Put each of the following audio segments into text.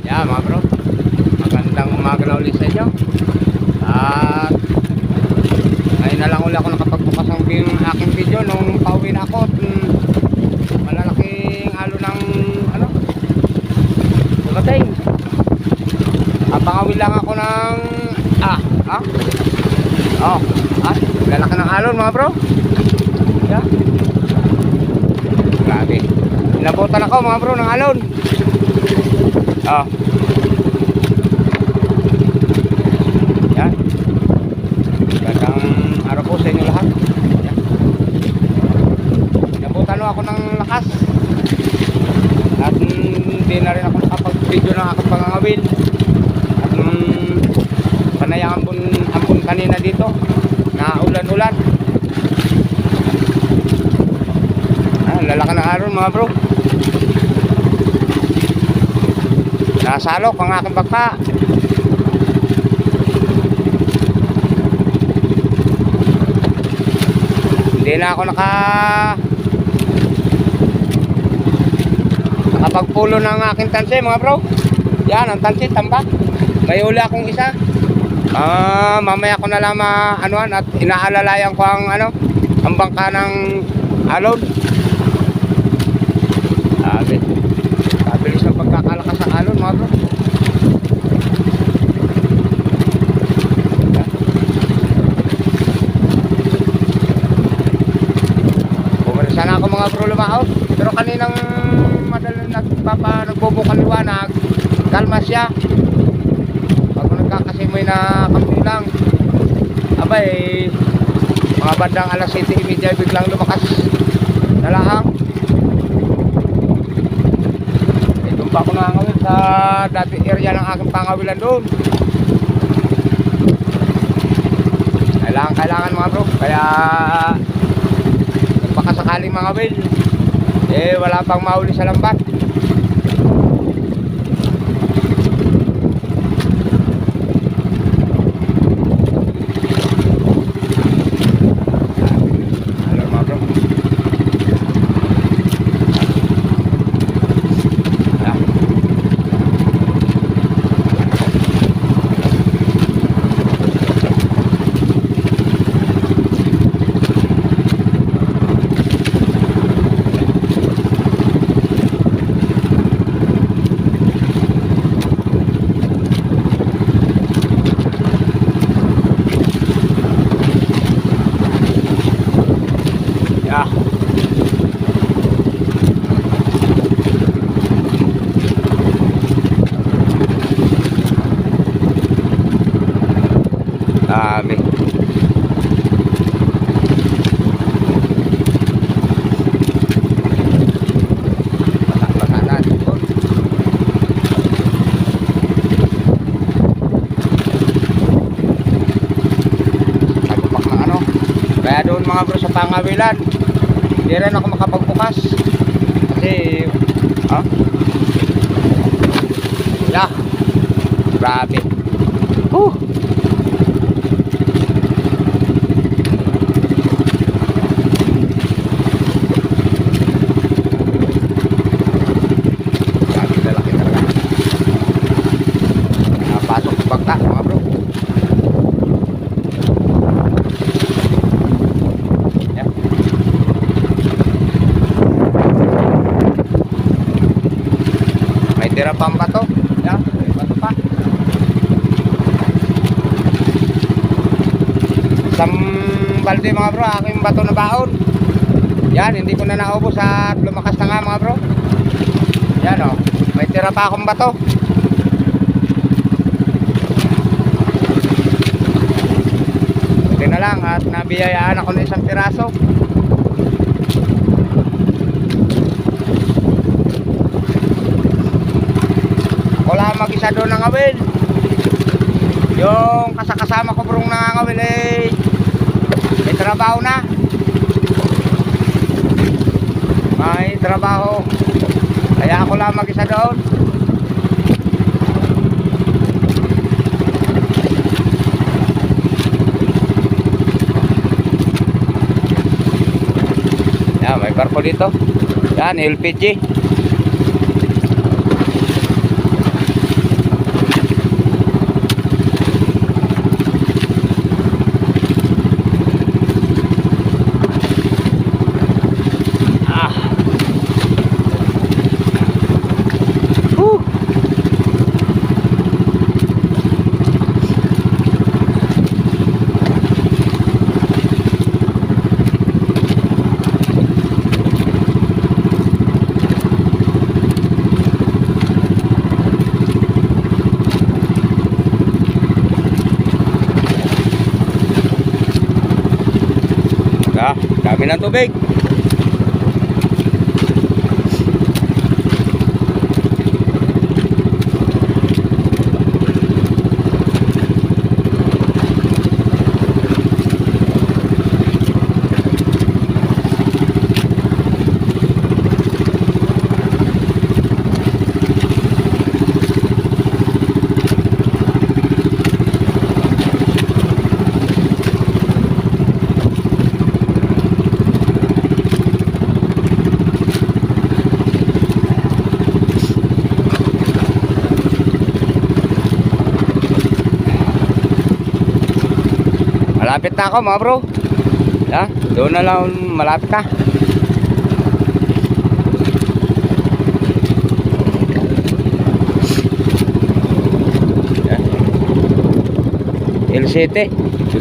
Yeah, mga bro. Magandang umaga na ulit sa inyo. At ngayon na lang ulit ako nakapagbukas ng aking video nung pauwi na ako. mm, Malalaking alo ng ano? Dumating. Abangawi lang ako ng ah, ha? Oh, ah, lalaki ng alon mga bro. Yeah. Grabe. Inabutan ako mga bro ng alon. Oh. Yan. Gandang araw po sa inyo lahat. Yan. Nabutan ako ng lakas. At hindi na rin ako nakapag-video ng aking pangangawin. At mm, panay ambon, ambon kanina dito. Na ulan-ulan. Ah, lalaki ng araw mga bro. Nasalok ang aking baka. Hindi na ako naka nakapagpulo ng aking tansi mga bro. Yan ang tansi tambak. May uli akong isa. Ah, mamaya ko na lang maanuan at inaalalayan ko ang ano, ang bangka ng alon. Sabi. Kabilis ng pagkakalakas sa alon mga bro. Bumalik sana ako mga bro lumaot. Pero kaninang madalang nagpapa, nagbubukan liwanag, kalma siya. Pag nagkakasimoy na kampi lang, abay, mga bandang alas 7.30 biglang lumakas na lahang. Doon pa ako sa dati area ng aking pangawilan doon. Kailangan, kailangan mga bro. Kaya, baka sakaling mga will, eh wala pang mauli sa lambat. Hello mga bro. Ah. Yeah. Dami. Basa-basa na dito. Tagupak ng ano. Kaya doon mga bro sa pangawilan. Hindi rin ako makapagbukas. Kasi, ha? Yeah. Grabe. Whew. Grabe lalaki talaga. Napasok sa bangka mga bro. Yeah. May tira pang bato. Yeah, bato pa. Isang balde mga bro, aking bato na baon. Yan, hindi ko na naubos at lumakas na nga mga bro. Yan o, may tira pa akong bato. Buti na lang at nabiyayaan ako ng isang piraso. Lang mag-isa doon ng awil. Yung kasakasama ko brong nangangawil eh, may trabaho na. May trabaho. Kaya ako lang mag-isa doon. Yan, may barko dito. Yan, LPG. Ah, dami ng tubig. Malapit na ako mga bro. Ya, doon na lang malapit na. Yan. L7.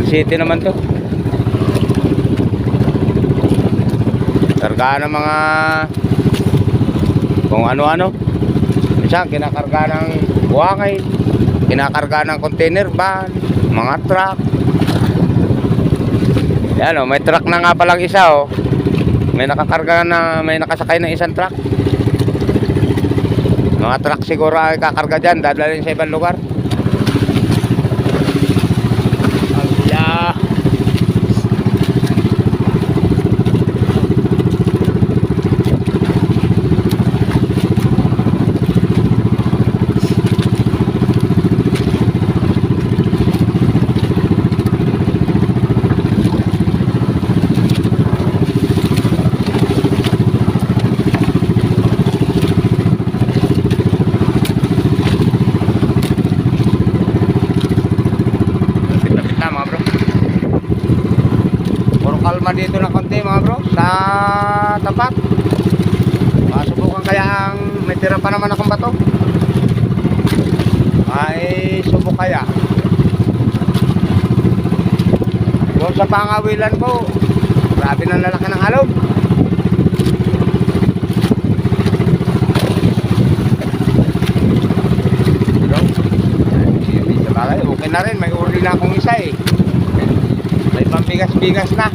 L7 naman to. Karga ng mga kung ano-ano. Minsan kinakarga ng buhangay, kinakarga ng container van, mga truck. Yan oh, may truck na nga palang isa oh. May nakakarga na, may nakasakay ng isang truck. Mga truck siguro ay kakarga dyan, dadalhin sa ibang lugar. Alya. Lapit na mga bro. Puro kalma dito ng konti mga bro. Sa tapat. Masubukan kaya ang may tira pa naman akong bato. Ay subok kaya. Doon sa pangawilan ko, grabe ng lalaki ng alog. Okay na rin. May uri na akong isa eh. May pambigas-bigas na.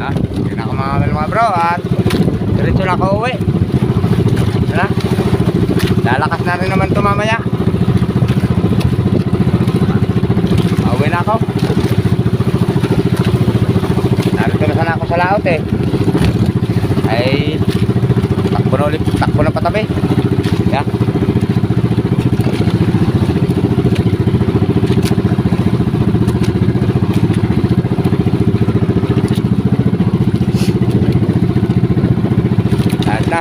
Ha? Hindi na ako makakabal mga bro at diretso na ako uwi. Hala? Lalakas na rin naman to mamaya. Uwi na ako. Narito na sana ako sa laot eh. Ay takbo na ulit, takbo na patabi. Yeah. Lahat na.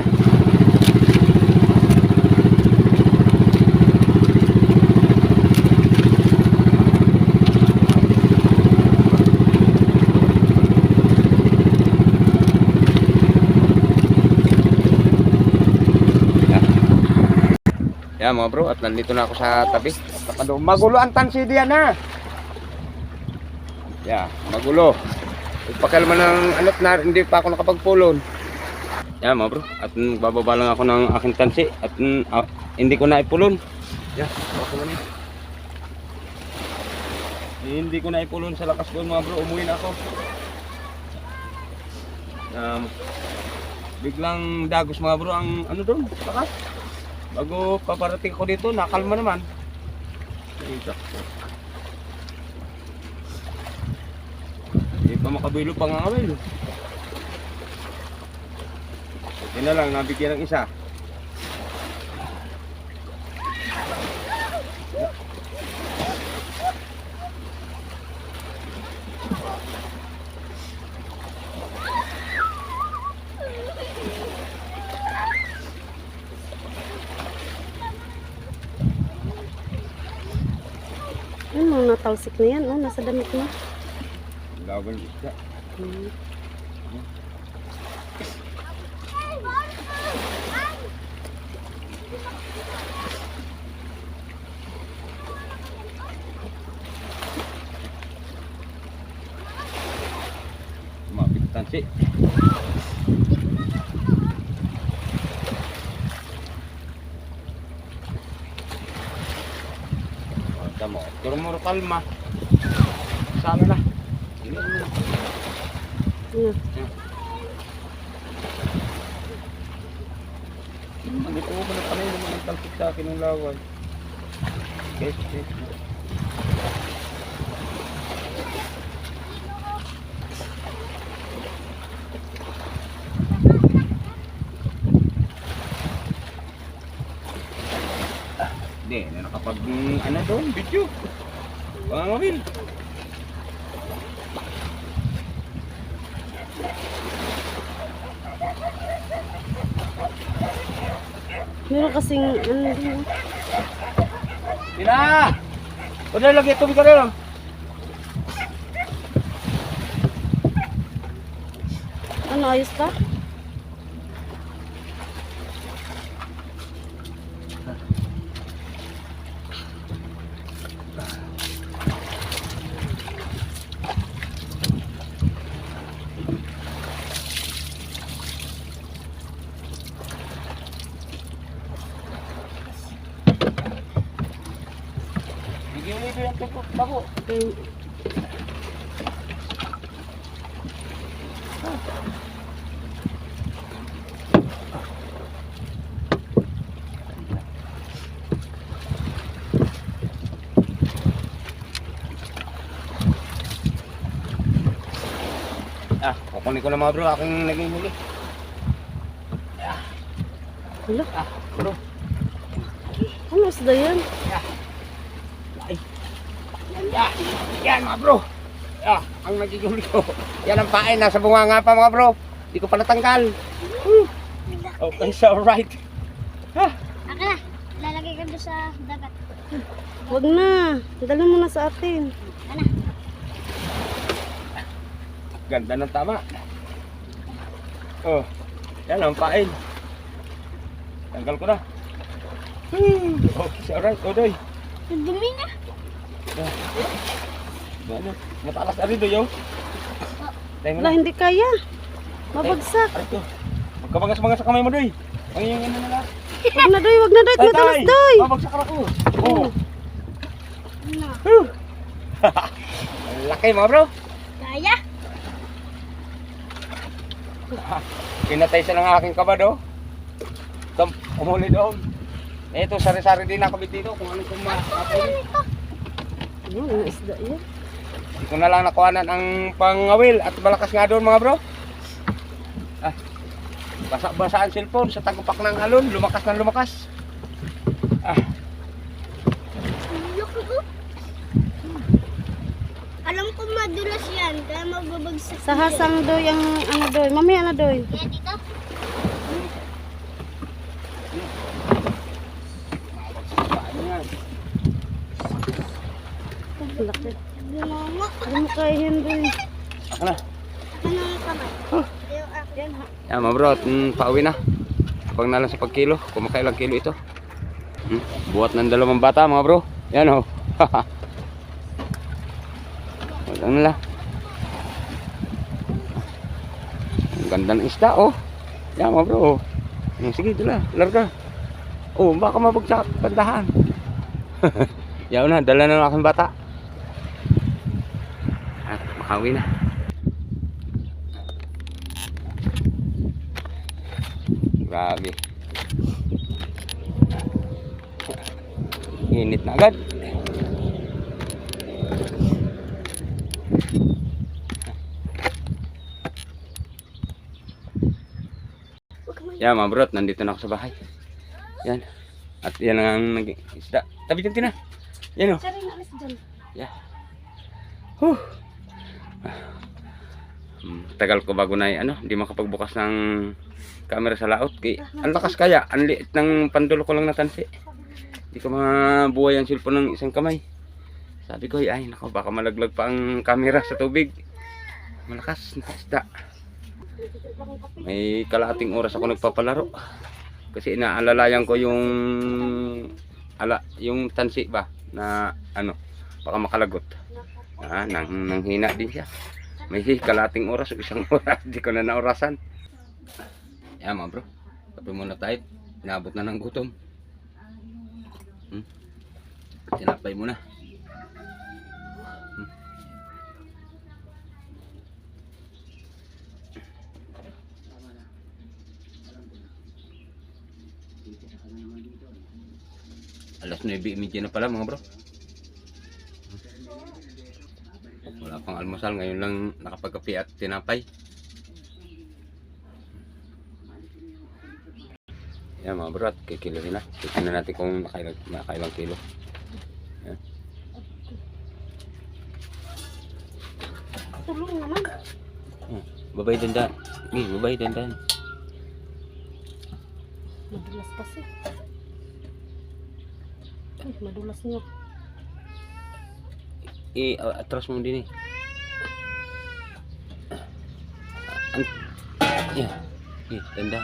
Yan mga bro, at nandito na ako sa tabi. Magulo ang tansi diyan ha. Yeah, magulo. Pagpakalman ng anak na hindi pa ako nakapagpulon. Yan mga bro, at bababa lang ako ng aking tansi at ah, hindi ko na ipulon. Yan, ako na. Hindi ko na ipulon sa lakas doon mga bro, umuwi na ako. Um, biglang dagos mga bro ang ano doon, lakas. Bago paparating ko dito, nakalma naman. Ito. Hindi pa makabilo pa nga kami. Buti na lang, nabigyan ng isa. talsik na yan, oh, nasa damit na. Laban isda. Ro kalma. Sana na. Ano? Hindi ko mo na panay naman ang talpik sa akin ng laway. Okay, okay. Hindi, na nakapag ano doon, video. Mga mobil. Meron kasing ano din. oh. Tina! Udah lagi tubig ka rin. Ano, ayos ka? Bigyan mo bako. Okay. Ah, kukunin ko na mga bro, aking naging huli. Hala, Ah, bro. ano isda yan? Yan, yan mga bro. Ah, ang naging huli ko. Yan ang pain, nasa bunga nga pa mga bro. Hindi ko pa natanggal. Whew. Okay, so alright. Ah, Aka na, lalagay ka doon sa dagat. Wag na. Dala mo na sa atin. Ano? ganda ng tama. Oh, yan ang pain. Tanggal ko na. Hmm. Okay, so alright, Odoy. Ang dumi na. Ano, matalas na rin doon. Wala, na. hindi kaya. Mabagsak. Aray ko. Magkabangas-bangas sa kamay mo, Doy. Ang yung ano na lang. Wag na doy, wag na doy. Tay, Madalas tay. doy. Babagsak ako. Oo. Ano? Laki mga bro. Kaya? Pinatay siya ng aking kabado. Tom, umuli doon. Ito, sari-sari din ako dito kung ano kung ma-apuli. Ano, ano isda yan? Hindi ko na lang nakuhanan ang pangawil at malakas nga doon mga bro. Ah, basa-basa ang cellphone sa tagupak ng alon. Lumakas ng lumakas. Ah, ko. Alam ko madulas yan, kaya magbabagsak. Sa hasang doy ang ano doy. Mamaya na doy. Kaya dito? paano yan? Ang laki. Gumongo. Yan doy? Ako na. Ano kamay? Akin. Yan mga bro, at mm, pauwi na. Pag na lang sa pagkilo, kumakailang kilo ito. Hmm, buhat ng dalawang bata mga bro. Yan oh. Wala na lang. Ang ganda ng isda oh. Yan mga bro. oh. Hmm, sige, dala. Larga. Oh, baka mabagsak. Pandahan. Yan na, dala na ng aking bata. Makawi na. Grabe. Init na agad. Yan mga brot, nandito na ako sa bahay. Yan. At yan ang naging isda. Tabi dyan tina. Yan o. Na dyan. Yeah. Huh. Tagal ko bago na ano, hindi makapagbukas ng camera sa laot. Kay, ang lakas kaya, ang liit ng pandulo ko lang natansi. Hindi ko mabuhay ang cellphone ng isang kamay. Sabi ko, ay nako, baka malaglag pa ang camera sa tubig. Malakas na isda. May kalating oras ako nagpapalaro. Kasi inaalalayan ko yung ala, yung tansi ba na ano, baka makalagot. Ah, nang, nanghina din siya. May kalating oras o isang oras. Hindi ko na naorasan. Yan mga bro. Kape muna tayo. Inabot na ng gutom. Hmm? Tinapay muna. Hmm. Alas 9.30 na pala mga bro. Wala pang almusal. Ngayon lang nakapagkape at tinapay. Yan mga bro, at kikilohin na. Tignan natin kung nakailang, nakailang kilo. Yan. Tulong naman. Oh, babay dandan. Eh, babay dandan. Madulas kasi. Ay, madulas niyo. Eh, uh, atras mo din eh. An yeah. Eh, dandan.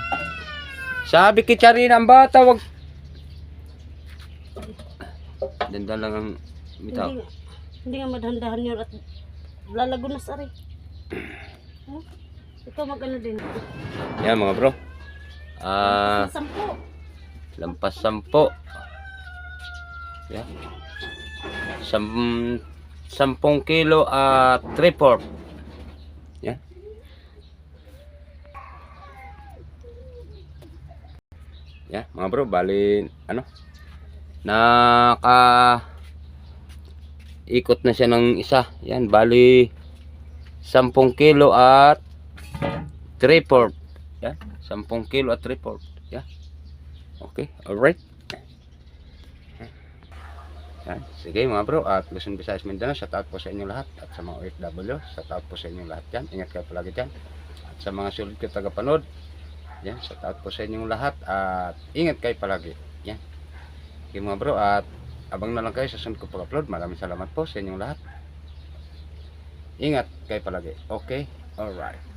Sabi kay Charina ang bata, wag... Dandan lang ang bitaw. Hindi. Hindi nga madhandahan yun at lalago na sa ari. Huh? Ikaw mag-ano din. Yan mga bro. Ah, Sampo. lampas sampo. Yan. Sam sampung kilo at 3 port. Yan. Yan, mga bro, bali ano? Naka ikot na siya ng isa. Yan, bali 10 kilo at 3 port. Yan, 10 kilo at 3 port. Yan. Okay, alright. Yan. Sige mga bro, at Luzon, Visayas, Mindanao, shout out po sa inyo lahat. At sa mga OFW, shout out po sa inyo lahat yan. Ingat kayo palagi dyan. At sa mga sulit ko tagapanood, yan, shout out po sa inyong lahat. At ingat kayo palagi. Yan. Okay mga bro, at abang na lang kayo sa sunod ko pag-upload. Maraming salamat po sa inyong lahat. Ingat kayo palagi. Okay? Alright.